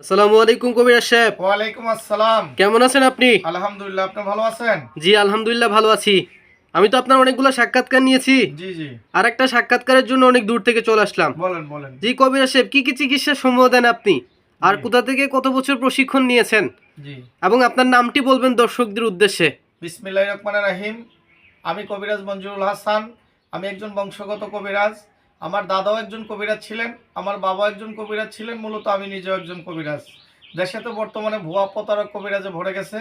আসসালামু আলাইকুম কবিরাজ সাহেব। ওয়ালাইকুম আসসালাম। কেমন আছেন আপনি? আলহামদুলিল্লাহ আপনি ভালো আছেন? জি আলহামদুলিল্লাহ ভালো আছি। আমি তো আপনার অনেকগুলো সাক্ষাৎকার নিয়েছি। জি জি। আর একটা সাক্ষাৎকারের জন্য অনেক দূর থেকে চলে আসলাম। বলেন বলেন। জি কবিরাজ সাহেব কি কি দেন আপনি? আর কোথা থেকে কত বছর প্রশিক্ষণ নিয়েছেন? জি। এবং আপনার নামটি বলবেন দর্শকদের উদ্দেশ্যে। রাহিম। আমি কবিরাজ মঞ্জুরুল হাসান। আমি একজন বংশগত কবিরাজ। আমার দাদাও একজন কবিরাজ ছিলেন, আমার বাবা একজন কবিরাজ ছিলেন, মূলত আমি নিজেও একজন কবিরাজ। দেশে তো বর্তমানে ভুয়া প্রতারক কবিরাজে ভরে গেছে,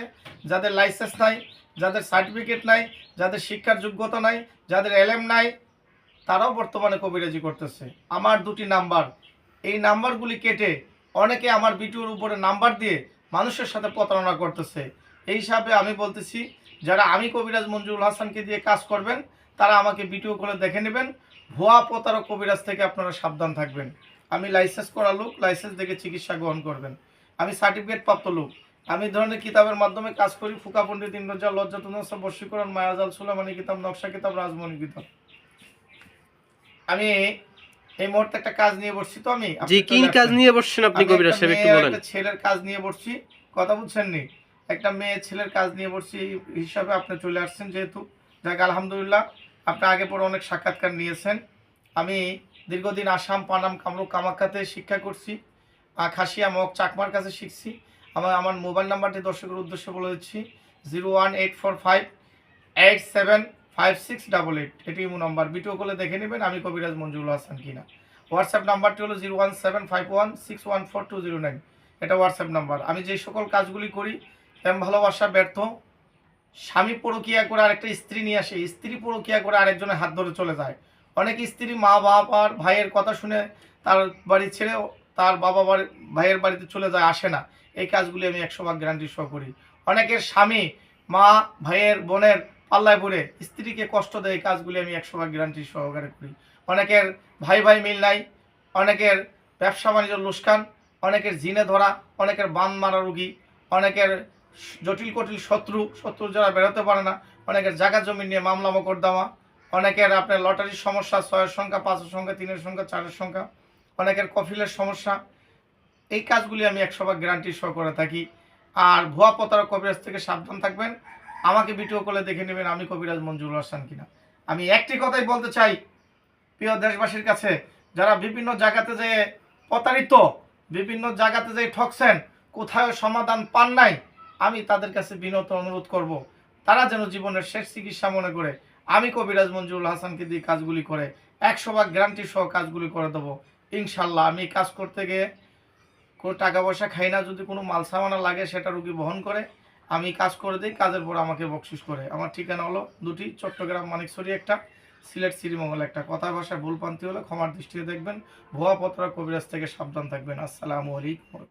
যাদের লাইসেন্স নাই, যাদের সার্টিফিকেট নাই, যাদের শিক্ষার যোগ্যতা নাই, যাদের এলএম নাই, তারাও বর্তমানে কবিরাজি করতেছে। আমার দুটি নাম্বার। এই নাম্বারগুলি কেটে অনেকে আমার ভিডিওর উপরে নাম্বার দিয়ে মানুষের সাথে প্রতারণা করতেছে। এই হিসাবে আমি বলতেছি, যারা আমি কবিরাজ মঞ্জুরুল হাসানকে দিয়ে কাজ করবেন, তারা আমাকে ভিডিও করে দেখে নেবেন ভুয়া প্রতারক কবিরাজ থেকে আপনারা সাবধান থাকবেন। আমি লাইসেন্স করা লোক লাইসেন্স দেখে চিকিৎসা গ্রহণ করবেন। আমি সার্টিফিকেট প্রাপ্ত লোক। আমি এই ধরনের কিতাবের মাধ্যমে কাজ করি ফুকা পণ্ডিত ইন্দ্রজা লজ্জাতনসা বর্ষীকরণ মায়াজাল সুলামানি কিতাব নকশা কিতাব রাজমণি কিতাব। আমি এই মুহূর্তে একটা কাজ নিয়ে বসছি তো আমি। জি কি কাজ নিয়ে বসছেন আপনি কবিরাজ একটা সাহেব একটু বলেন। একটা ছেলের কাজ নিয়ে বসছি। কথা বুঝছেন নি? একটা মেয়ে ছেলের কাজ নিয়ে বসছি হিসাবে আপনি চলে আসছেন যেহেতু। যাক আলহামদুলিল্লাহ। আপনি আগে পরে অনেক সাক্ষাৎকার নিয়েছেন। আমি দীর্ঘদিন আসাম, পানাম, কামরূপ, কামাখ্যাতে শিক্ষা করছি খাসিয়া, মগ, চাকমার কাছে শিখছি। আমার আমার মোবাইল নাম্বারটি দর্শকের উদ্দেশ্যে বলে দিচ্ছি, zero one eight four five eight seven five six double eight. এটি ইমো নাম্বার। ভিডিও কলে দেখে নেবেন আমি কবিরাজ মঞ্জুরুল হাসান কিনা। হোয়াটসঅ্যাপ নাম্বারটি হলো zero one seven five one six one four two zero nine. এটা হোয়াটসঅ্যাপ নাম্বার। আমি যে সকল কাজগুলি করি প্রেম ভালোবাসা, ব্যর্থ স্বামী পরকিয়া করে আরেকটা স্ত্রী নিয়ে আসে, স্ত্রী পরকিয়া করে আরেকজনের হাত ধরে চলে যায়। অনেক স্ত্রী মা বাবার ভাইয়ের কথা শুনে তার বাড়ি ছেড়ে তার বাবা বাড়ি, ভাইয়ের বাড়িতে চলে যায়, আসে না। এই কাজগুলি আমি একশো ভাগ গ্যারান্টি সহ করি। অনেকের স্বামী মা, ভাইয়ের, বোনের পাল্লায় পড়ে স্ত্রীকে কষ্ট দেয়, এই কাজগুলি আমি একশো ভাগ গ্যারান্টি সহকারে করি। অনেকের ভাই ভাই মিল নাই, অনেকের ব্যবসা বাণিজ্য লুস্কান, অনেকের জিনে ধরা, অনেকের বান মারা রুগী, অনেকের জটিল কটিল শত্রু শত্রু যারা বেরোতে পারে না, অনেকের জায়গা জমি নিয়ে মামলা মোকদ্দমা অনেকের আপনার লটারির সমস্যা, ছয়ের সংখ্যা, পাঁচের সংখ্যা, তিনের সংখ্যা, চারের সংখ্যা, অনেকের কফিলের সমস্যা। এই কাজগুলি আমি একশো ভাগ গ্যারান্টি সহ করে থাকি। আর ভুয়া প্রতারক কবিরাজ থেকে সাবধান থাকবেন। আমাকে ভিডিও কলে দেখে নেবেন আমি কবিরাজ মঞ্জুর হাসান কিনা। আমি একটি কথাই বলতে চাই, প্রিয় দেশবাসীর কাছে, যারা বিভিন্ন জায়গাতে যে প্রতারিত, বিভিন্ন জায়গাতে যে ঠকছেন কোথায় সমাধান পান নাই আমি তাদের কাছে বিনত অনুরোধ করব। তারা যেন জীবনের শেষ চিকিৎসা মনে করে। আমি কবিরাজ মঞ্জুরুল হাসানকে দিয়ে কাজগুলি করে একশো ভাগ গ্যারান্টি সহ কাজগুলি করে দেবো। ইনশাল্লাহ আমি কাজ করতে গিয়ে কোনো টাকা পয়সা খাই না, যদি কোনো মাল সামানা লাগে সেটা রুগী বহন করে, আমি কাজ করে দিই, কাজের পর আমাকে বকশিস করে। আমার ঠিকানা হলো দুটি চট্টগ্রাম মানিকছড়ি একটা, সিলেট শ্রীমঙ্গল একটা। কথা ভাষায় ভুলপান্তি হলে ক্ষমার দৃষ্টিতে দেখবেন। ভুয়া পত্রা কবিরাজ থেকে সাবধান থাকবেন। আসসালামু আলাইকুম।